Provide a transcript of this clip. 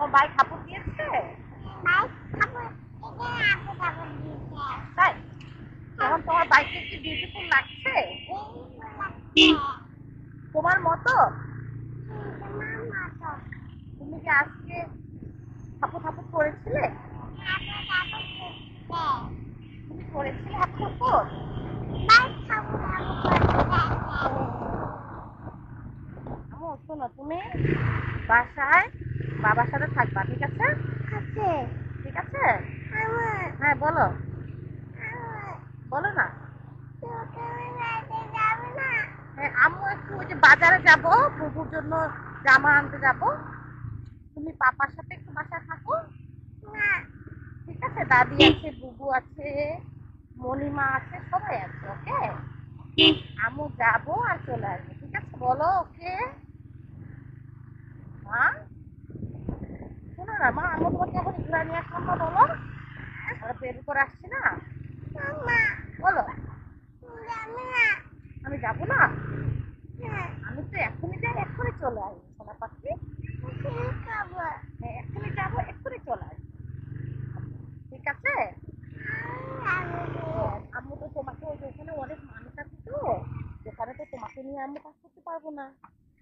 তোমার ভাই কাপড় দিয়েছে? তাই? এখন তোমার বাইকে কি বিউটিফুল লাগছে? তোমার মতো? তুমি কি আজকে ঠাকুর ঠাকুর করেছিলে? তুমি করেছিলে করতে আমু শোনো তুমি বাসায় বাবার সাথে থাকবা ঠিক আছে? আছে। ঠিক আছে? হ্যাঁ বলো। বলো না। হ্যাঁ আম্মু একটু ওই যে বাজারে যাব বুবুর জন্য জামা আনতে যাব। তুমি পাপার সাথে একটু বাসায় থাকো। ঠিক আছে? দাদি আছে বুবু আছে মণিমা আছে সবাই আছে ওকে? আম্মু যাব আর চলে আসব ঠিক আছে? বলো ওকে মা শোনো না মা তোমাকে এখন ঘুরে নিয়ে আসলাম না বলো? আমরা বের করে আসছি না। বলো। আমি যাব না? হ্যাঁ। আমি তো এখনই যাই এক্ষুনি চলে আসব সোনা পাখি হ্যাঁ এক্ষুনি যাব এক্ষুনি চলে আসব ঠিক আছে? আমি হ্যাঁ, তো তোমাকে ওই যে অনেক মানুষ আছে তো ওখানে তো তোমাকে নিয়ে আম্মু কাজ করতে পারব না।